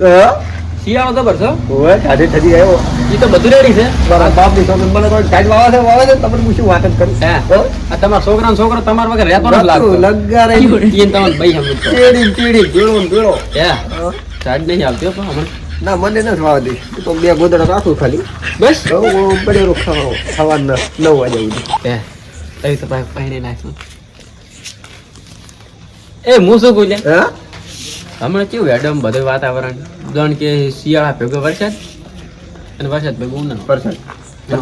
શિયાળો ખબર છે? ઓય, ટાઢે ઠરી આવ્યો. એ તો બધું રેડી છે. મારા બાપની સોગન મને કોઈ ટાઢ વાવા છે, વાવા છે, તમને હું શું વાત જ કરું? આ તમારા છોકરા છોકરો તમારા વગર રહેતો નથી લાગતો. લગતું, રહી એ તમને ભાઈ સમજતો ચીડી ને ચીડી, ને ભીળો. હે? હા? નહીં આવતો પણ હમણાં. ના મને નથી વાવા દે તો બે ગોદડા રાખું ખાલી. બસ? હું પડેલો ખાવા સવારના નવ વાગે ઉડી હે. તઈ તો પાણી નાખું એ હું શું કહું હા? હમણાં કેવું એડમ બધું વાતાવરણ? જાણ કે શિયાળા ભેગો વરસાદ અને વરસાદ ભેગો ઉનાળો.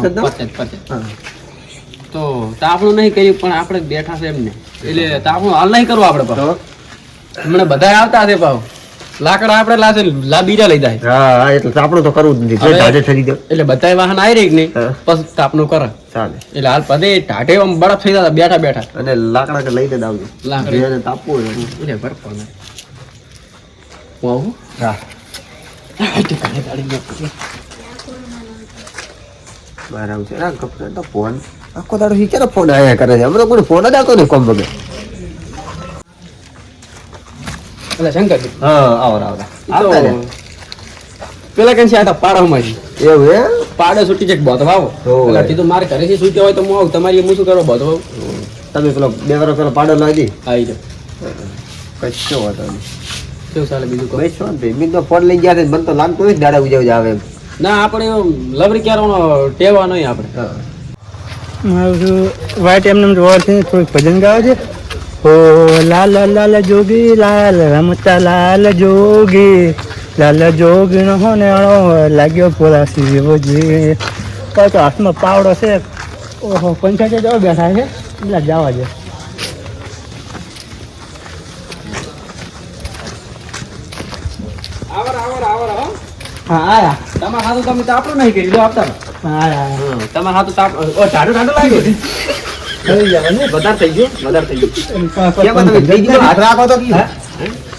દો? વરસાદ વરસાદ તો તાપણું નહીં કર્યું પણ આપણે બેઠા છે એમને. એટલે તાપણું હાલ નહીં કરવું આપણે પાછું. હમણાં બધા આવતા છે ભાવ લાકડા આપણે લાશે લા બીજા લઈ જાય. હા એટલે તાપણું તો કરવું જ નથી. હવે- થઈ ગયો એટલે બધા વાહન આવી રહી કે નહીં. પછી તાપણું કરે. ચાલે. એટલે હાલ પદે ટાઢે આમ બરફ થઈ જતા બેઠા બેઠા. અને લાકડા કે લઈને જ આવજો. લાકડી. તાપવું એટલે બરફ હું આવું હા ઠેકાણે ગાડી મેં બહાર આવશે આ કપડાં તો ફોન આખો દાડો ઈ ક્યારે ફોન આયા કરે છે હમણાં કોઈ ફોન જ આવતો નહીં કોમ વગર એટલે શંકરજી હા આવરા આવરા આવતા. પેલા કઈ છે આ પાડામાં એવું હે પાડે છૂટી છે બોધવાવો હોવે. એટલે કીધું મારે ઘરે થી છૂટ્યો હોય તો હું આવું તમારી હું શું કરો બોધવાવ તમે પેલો બે વાર પેલો પાડો લાવી આવી જાઓ કશો વાંધો નહીં ચાલે બીજું ને ભાઈ બીજો ફોન લઈ ગયા છે મને તો લાગતું હોય દાડા જ આવે ના આપણે લવરી ક્યારનો ટેવા નહીં આપણે. હા. મારું વાઈટ એમને જોવાથી થોડુંક ભજન ગાવે છે. ઓ લાલ લાલ જોગી લાલ રમતા લાલ જોગી. લાલ જોગી નો હો ને લાગ્યો પોલા શિવજી કાંઈ તો હાથમાં પાવડો છે. ઓહો પંચાયત જવા બેઠા છે. એટલે જવા દે આવર આવર આવર હો હા આયા. તમાર હાથું તમે તાપડું નહીં કર્યું. લો આપતા હા આયા તમારા હાથું તાપ ઓ ટાઢું ટાઢું લાગ્યું. થઈ વધારે થઈ ગયું વધારે થઈ ગયું. તમે બીજી હાથ રાખો તો કી?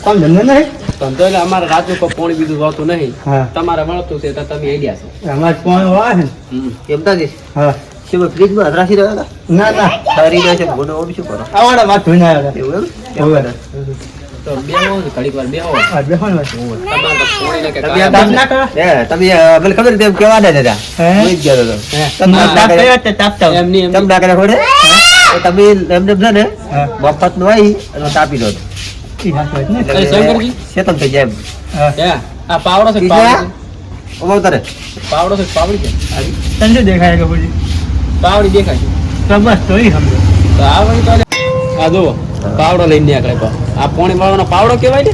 કોણ ધંધો નહીં? ધંધો એટલે અમારે રાતનું કોઈ પોણી બીજું હોતું નહીં. તમારે મળતું છે તો તમે આઈડિયા છો. અમારે હોય ને. કેમ તાજી હા. શું ફ્રીજમાં હાથ રાખી રહ્યા હતા? ના ના. જાય છે મોઢું ઓળું શું કરો? આવડે વાત ધોઈને આવ્યા એવું એમ? હોવે. તો બેહો ને ઘડીક વાર બેહો. હા બેહો ને વાત. તમારે તો પોણીને કે તમે દાંત હે, તમે મને ખબર તેમ કેવા દે દાદા. હું? જ કહેતો હતો. તમે હા, ના તાપ કરે. કર્યો તે. તાપતા હોય. એમની તમે એમની ખોડે? તમે એમને એમ ને મફતનું આવી અને તાપી દો ઈ હાથ હોય ને. અરે શંકરજી? શેતમ થઈ જાય એમ. આ પાવડો છે પાવડો ઓમો તારે પાવડો છે પાવડી છે? તને દેખાય કે પછી પાવડી દેખાય છે. તો બસ તો સમજો. તો આ વળી તો આ જુઓ પાવડો લઈને નીકળે. આ પોણી વાળવાનો પાવડો કહેવાય ને?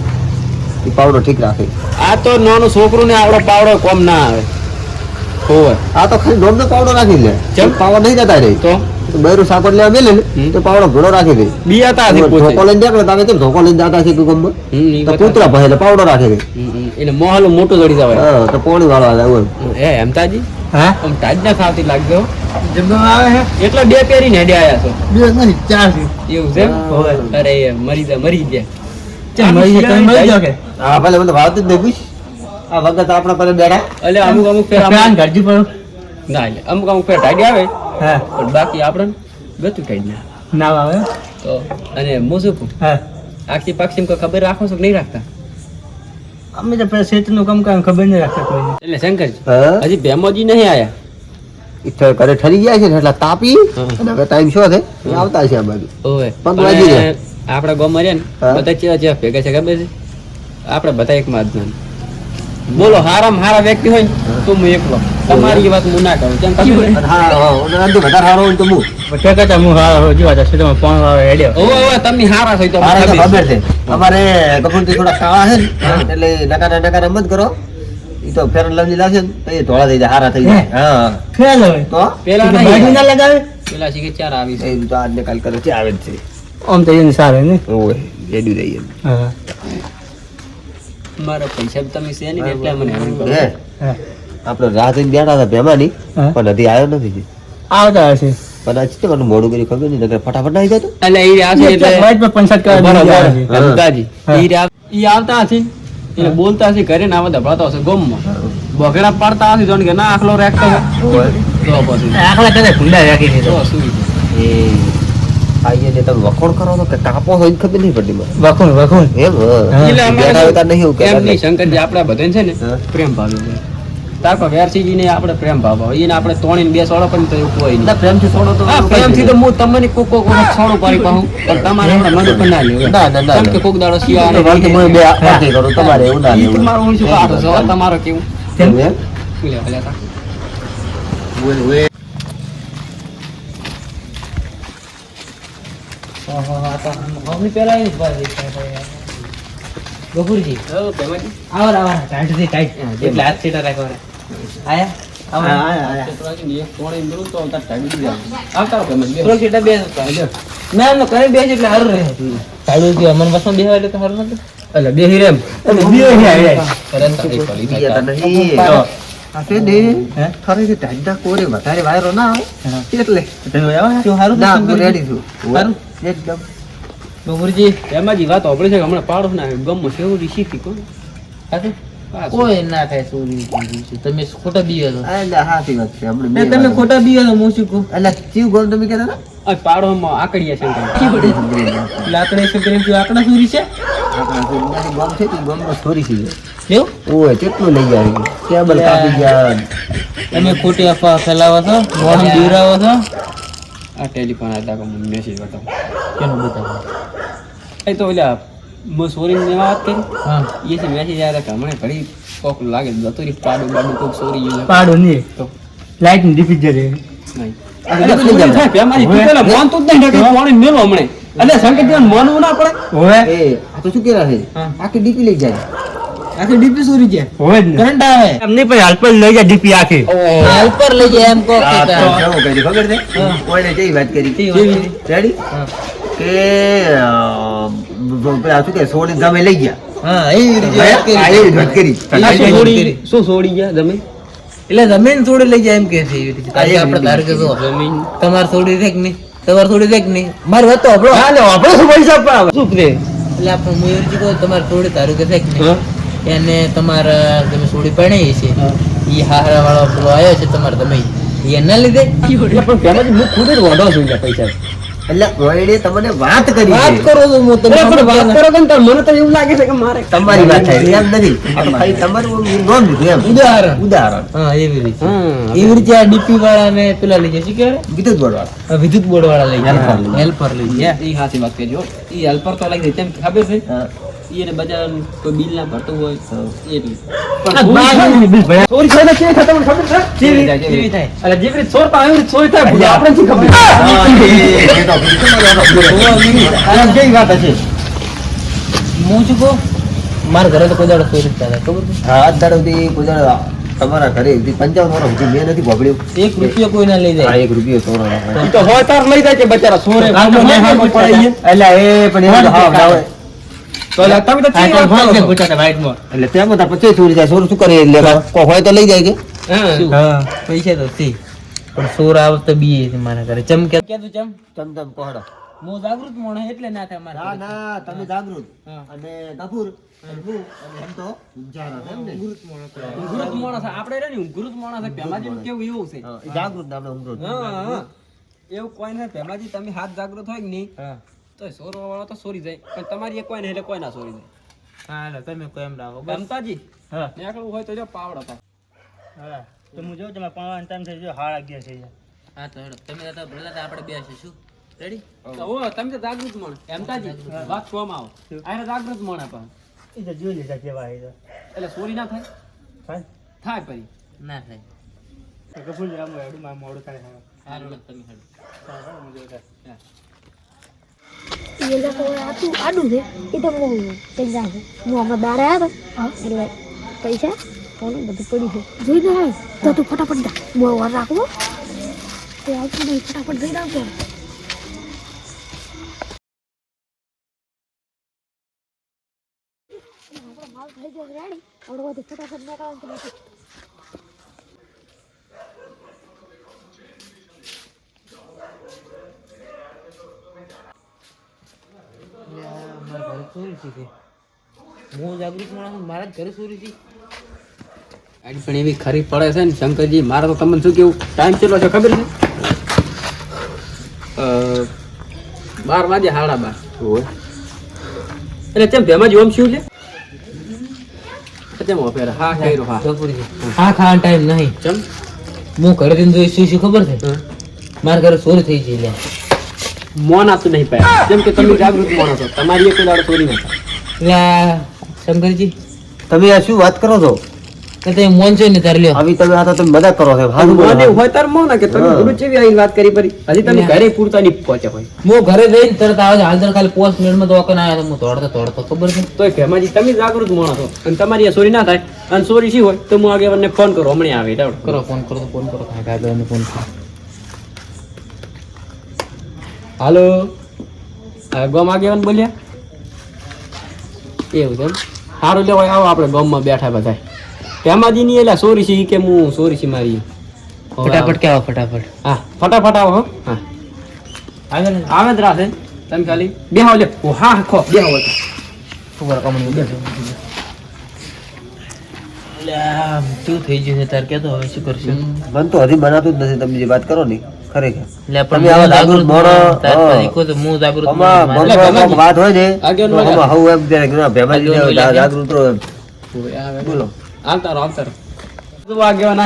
એ પાવડો ઠીક રાખે. આ તો નાનું છોકરું ને આવડો પાવડો કોમ ના આવે. હોય આ તો ખાલી ડોમ પાવડો રાખી લે? પાવડો નહીં જતા રહી તો? બૈરું સાકર લેવા મેલે ને તો પાવડો ઘોડો રાખી દે. બિયાતા હતી પોતે. ધોકો લઈને દેખલે તમે કેમ ધોકો લઈને જાતા છે ગમમાં? તો કૂતરા ભાઈ એટલે પાવડો રાખી દે. એટલે મોહલું મોટું જડી જવાય. હા તો પોણી વાળો આવે એવું હે હેમતાજી હા? આમ તાજ ના ખાવતી લાગજો. જમવા આવે હે એટલે બે પહેરીને હેડે આયા છો. બે નહીં ચાર એવું છે અરે મરી જા મરી ગયા. ચા મરી તમે મળી જાઓ કે? હા ભલે મને વાત જ નહીં પૂછ. આ વખત આપણા પર બેડા એટલે અમુક અમુક ફેર આપણે ઘરજી પર ના એટલે અમુક અમુક ફેર ટાઈડ આવે. હા. પણ બાકી આપણને ગતું ટાઈડ ના. ના આવે તો અને હું શું કહું? હા. આખી પાક્ષી કોઈ ખબર રાખો છો કે નહીં રાખતા? અમે તો પેલા નું કામ કામ ખબર નહીં રાખતા કોઈ એટલે શંકરજી હજી ભેમોજી નહીં આયા. ઈ તો ઠરી ગયા છે ને એટલે તાપી. અને હવે ટાઈમ શું છે? આવતા છે આ બાજુ. વાગી આપણા ગામમાં રહ્યા ને બધા ચેવા ચેવા ભેગા છે ખબર છે? આપણે બધા એક માં જ બોલો હારામ હારા વ્યક્તિ હોય તો હું એકલો. તમારી વાત હું ના કરું. કેમ વધારે સારો હોય તો હું? ઠેકા હું હારો જોવા તા ક્ષેત્રમાં ફોન આવે હેડ્યો. ઓવે ઓવે તમે હારા છો તો ખબર છે અમારે કપૂરથી થોડા કાળા છે એટલે નકારા નકારા મત કરો. ઈ તો ફેર લવલી લાગશે ને એ ધોળા થઈ જાય હારા થઈ જાય. હા. તો? પેલા ના લગાવે? પેલા શીખે ચાર આવી છે એ તો આજને કાલ કરે છે આવે જ છે. આમ તો એને સારું ને? રેડી હા. મારા પૈસા તમે છે ને એટલે મને હે. આપણે રાહ જોઈને બેઠા હતા ભેમાની પણ હજી આવ્યો નથી આવતા હશે. પણ આજ છે મને મોડું કર્યું ખબર નહીં નકર ફટાફટ જતો એટલે એટલે પર પંચાયત કરવા આવતા હશે. એટલે બોલતા હશે ઘરે ના આવતા હશે ગોમમાં. બગડા પાડતા હશે જોને કે ના આખલો રાખતો તો પછી આખલા કદાચ ખુલ્લા રાખી દીધો. શું? એ ખાઈએ ને તમે વખોણ કરો છો કે કાપો હોય ખબર નહીં પડતી મને. વખોણ વખોણ એમ બેઠા હોય નહીં એવું એમ નહીં, શંકરજી આપણા બધા છે ને પ્રેમ ભાવ આપણે પ્રેમ હોય એને આપણે તોડીને બે સોળો પણ તો એવું કોઈ નહીં. પ્રેમથી થોડો તો હા, પ્રેમથી તો હું તમને કોક કોક સોળું કરી પણ તમારે હમણાં મને પણ ના લેવું ના, ના, ના, કે કોક દાડો બે કરું તમારે એવું ના લેવું તમારું ઊંચું કાઢો છો તમારો કેવું? કેમ ઓય, ઓય. મમ્મી એ જ ભાઈ ગફુરજી હો, ભેમાજી. આવો આવો ટાઈટથી ટાઈટ એટલે હાથ સીટા રાખો આયા તો બે ના એમ કરે બે એટલે હારું રહે ટાઈટથી અમન બસમાં બેહવા એટલે તો હારું નથી એટલે બેહી રેમ. તરત તારી પડી બીજા જાય. તો નહીં. આ છે ટાઢા કોરે વધારે વાયરો ના આવે એટલે શું હારું ના હું રેડી છું? એકદમ હમણાં પાડો ના ગમો છે એવું શીખી કોણ હાથે? કોઈ ના થાય ચોરી. તમે ખોટા બીયો છો. એટલે હાચી વાત છે તમે ખોટા બીયો છો હું એટલે ચીવ ગોમ તમે કહેતા હતા? આ પાડોમાં આકડિયા છે શંકર. લાકડા છે પ્રેમ આકડા ચોરી છે? ગોમ છે તે ગોમમાં ચોરી છે. એવું? ઓય કેટલું લઈ જાય કેબલ કાપી ગયા. તમે ખોટી અફવા ફેલાવો છો મોહન છો? આ ટેલિફોન હતા કે મેસેજ બતાવો કેનું બતાવો? એ તો ઓલા સોરી ને વાત કરી. હા. એ છે મેસેજ આવ્યા હતા કે હમણાં ઘડી કોક લાગે જતો રહી પાડું બાડું કોક સોરી છે. પાડો નહીં. તો લાઈટની ડિફીટ જરે. નહીં. જાય. તું પેલા માનતું જ નહીં કે પાણી મેલો હમણાં. એટલે શંકરજીને માનવું ના પડે. હોવે? એ આ તો શું કહેતા છે? આખી ડીપી લઈ જાય. આખી ડીપી સોરી છે હોવે જ કરંટ આવે. એમ નહીં પણ હાલ લઈ જાય ડીપી આખી. ઉપર લઈ જાય એમ કે કેવું ખબર છે? વાત કરી? કેવી? રેડી કે અ, પેલા શું કે સોળી ગમે લઈ ગયા. હા એ રીતે કરી. શું સોળી ગયા ગમે એટલે જમીન થોડી લઈ જાય એમ કે છે કે આપણે ધાર કે જમીન તમારે થોડી રેક કે નહીં? તમારે થોડી છે કે નહીં? મારી વાત તો આપણો હાલે આપણે શું પૈસા પાવે શું કરે એટલે આપણે મયુરજી કહો તમારે થોડી ધારો કે છે કે નહીં? એને તમારા તમે થોડી પરણી છે. ઈ હારા વાળો પેલો આવ્યો છે તમારે તમે એના લીધે? પણ પેમાજી, હું ખુદ જ વાંધો છું પૈસા. એટલે ઓયને તમને વાત કરી વાત કરો તો હું તમને પણ વાત કરો તો મને તો એવું લાગે છે કે મારે તમારી વાત થાય એમ નથી. ખાલી તમારું નોંધ લીધું એમ. ઉદાહરણ. ઉદાહરણ. હા એવી રીતે. હા. એવી રીતે આ ડીપી વાળા ને પેલા લઈ જશે કે વિદ્યુત બોર્ડ વાળા. વિદ્યુત બોર્ડ વાળા લઈ Helper હેલ્પર લઈ જાય એ હાચી વાત કરજો. એ હેલ્પર તો લાગી તેમ ખબર છે? એને બજાર કોઈ બિલ ના ભરતું હોય તો એ ચોરી થાય કેવી થાય તમને ખબર છે કેવી થાય, એટલે જેવી ચોર ચોરતા આવી ચોરી થાય. આપણે શું ખબર તો કેવી વાત છે હું કહું મારા ઘરે તો કોઈ દાડો ચોરી થાય ખબર છે હા આજ સુધી કોઈ દાડો તમારા ઘરે પંચાવન વર્ષ સુધી મેં નથી ભોગડ્યું એક રૂપિયો કોઈ ના લઈ જાય એક રૂપિયો તો હોય તાર લઈ જાય કે બચારા સોરે તો. એટલે એ પણ એટલે તમે તો ચી વાત કરો છો? એટલે તેમાં તો પછી ચોરી જાય ચોર શું કરે? એટલે કોઈ તો લઈ જાય કે? હા. હા પૈસા તો થી પણ સોર આવતો બીએ છે મારા ઘરે. ચમ કે તું ચમ? તમ તમ પહોળો. હું જાગૃત મોણ એટલે ના થાય ના મારા ના તમે જાગૃત. અને કપૂર. અને હું અને એમ તો ઊંઝારા છે એમ ને? ઊંઘરૂત માણસ રે ને કેવું એવું છે? જાગૃત આપણે. એવું કોઈ નહીં ભેમાજી તમે હાથ જાગૃત હોય કે નહીં? હા. તો સોરવા વાળો તો સોરી જાય. પણ તમારી એક કોઈ નહીં એટલે કોઈ ના સોરી જાય. હા એટલે તમે કોઈ એમ રાખો ગમતાજી હા. નીકળવું હોય તો જો પાવડો થાય હા. તો હું જોઉં તમારે પાવડા ટાઈમ થઈ ગયો હાડા અગિયાર થઈ જાય. હા તો હેડો. તમે તો ભલે તો આપણે બે શું? રેડી તો ઓ તમે તો જાગૃત માણસ. એમતાજી વાત છોમાં આવો. આને જાગૃત માણસ પણ. એ તો જોઈ લેતા કેવા એ એટલે સોરી ના થાય? થાય? પછી ના થાય. કપૂર હેડું મારે મોડું થાય. તમે હેડો. હા. એ લોકો આટલું આડું છે એ તો હું જાઉં છું હું હમણાં બહાર આવ્યા હતા એટલે પૈસા કોનું બધું પડી છે જોઈને આવે તો તું ફટાફટ જા હું વાર રાખવો તે આવતું નહીં ફટાફટ જઈને આવતો થઈ ગયો રેડી આપણે બધું ફટાફટ નથી મારા ઘરે ચોરી થઈ હું જાગૃત માણસ મારા જ ઘરે ચોરી થઈ આડી પણ એવી ખરી પડે છે ને શંકરજી મારે તો તમને શું કેવું? ટાઈમ કેટલો છે ખબર છે? અ, બાર વાગે હાડા બાર. એટલે તેમ ભેમાં ઓમ શું છે? તેમ ઓફેર હા કર્યો હા. આ ખાવાનો ટાઈમ નહીં. ચમ? હું ઘરે જઈને જોઈ શું શું ખબર છે? મારા ઘરે ચોરી થઈ ગઈ લે મોન આતું નહીં પાય. જેમ કે તમે જાગૃત માણસ છો. તમારી એક દાડો ચોરી ના એટલે આ શંકરજી તમે આ શું વાત કરો છો? કે તમે મોન છો ને તારે લ્યો. હવે તમે આ તો તમે કરો છો હારું બોલો, હોય તાર મોન કે તમે ગુરુ ચેવી આવીને વાત કરી પરી. હજી તમે ઘરે પૂરતા નહીં પહોંચે હોય. હું ઘરે જઈને તરત આવે હાલ તર ખાલી પોસ્ટ મિનિટમાં દવાખાને આવ્યા તો હું દોડતો દોડતો ખબર છે? તો કે માજી તમે જાગૃત માણસ છો અને તમારી આ ચોરી ના થાય અને ચોરી શી હોય તો હું આગેવાનને ફોન કરો. હમણાં આવે ડાઉટ. કરો ફોન કરો ફોન કરો. આગળ ફોન કરો. હાલો. હા ગોમ આગેવાન બોલ્યા? એવું છે એમ? સારું લેવાય આવો આપણે ગમમાં બેઠા બધા. ભેમાજી નહીં એટલે સોરી છે કે હું સોરી છે મારી. ફટાફટ કે આવો ફટાફટ? હા ફટાફટ આવો હો. હા. આવે આવે જ રાસે તમે ખાલી બેહાવ લે હા હા, ખો બેહાવ હોય ખબર કમણી બેઠો એટલે થઈ ગયું છે? તારે કેતો હવે શું કરશું? મન તો હજી બનાતું જ નથી તમે જે વાત કરો ને. ખરેખર. તમે આવા જાગૃત તારે હા. જાગૃત આમાં વાત હોય ને આમાં એમ ત્યારે. જાગૃત. બોલો. આગેવાન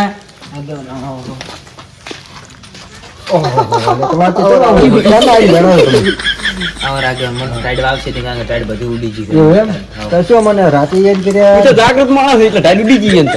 રાગે મને ટાઈડ વાગશે તે કારણ કે ટાઈડ બધું ઉડી ગયું તો શું મને રાતે યાદ ઈ જાગૃત માણસ છે એટલે ઢાલી ઉડી ગઈ એમ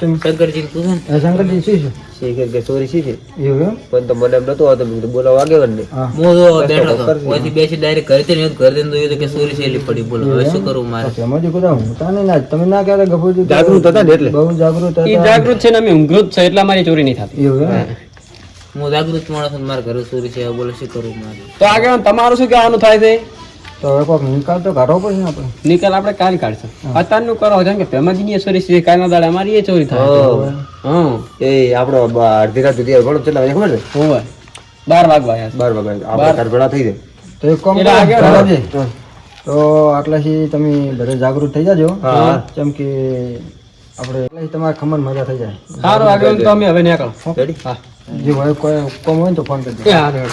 શંકરજી પૂછો ને. શંકરજી શું છે? શી કે- કે ચોરી શી છે? એવું પણ તો મને એમ નતું આવતું મેં કીધું બોલાવવા ને હું. તો બેઠો હતો. ઓયથી બેસી ડાયરેક્ટ ઘરે ને ઘરે થી જોયું કે ચોરી છેલી પડી બોલો. હવે શું કરું મારે? સમજી બધા હું તાને ના તમે ના કહેતા જાગૃત હતા ને એટલે. બહુ જાગૃત ઈ જાગૃત છે ને અમે ઊંઘૃત છે એટલે મારી ચોરી નહીં થતી. એવું હું. જાગૃત માણસ મારા ઘરે ચોરી છે બોલો શું કરું મારે? તો આગળ તમારું શું કહેવાનું થાય છે? તો હવે કોઈક નિકાલ તો કાઢવો પડશે ને આપણે. નિકાલ આપણે કાલ કાઢશું. અત્યારનું કરો છે કે ભેમાજીની એ ચોરી છે કાલના દાડે અમારી એ ચોરી થાય. હા. હા. એ આપણો અડધી રાત સુધી ખબર છે? હોય બાર વાગવા બાર વાગવા આપણે થઈ જાય. તો એક કામ એટલે કરો, આગળ તો આટલાથી તમે ઘરે જાગૃત થઈ જાજો. કેમ કે આપણે તમારે ખમણ મજા થઈ જાય. સારું આગળ તો અમે હવે નીકળો. રેડી હા. જે હોય કોઈ કોમ હોય તો ફોન કરજો. હારું.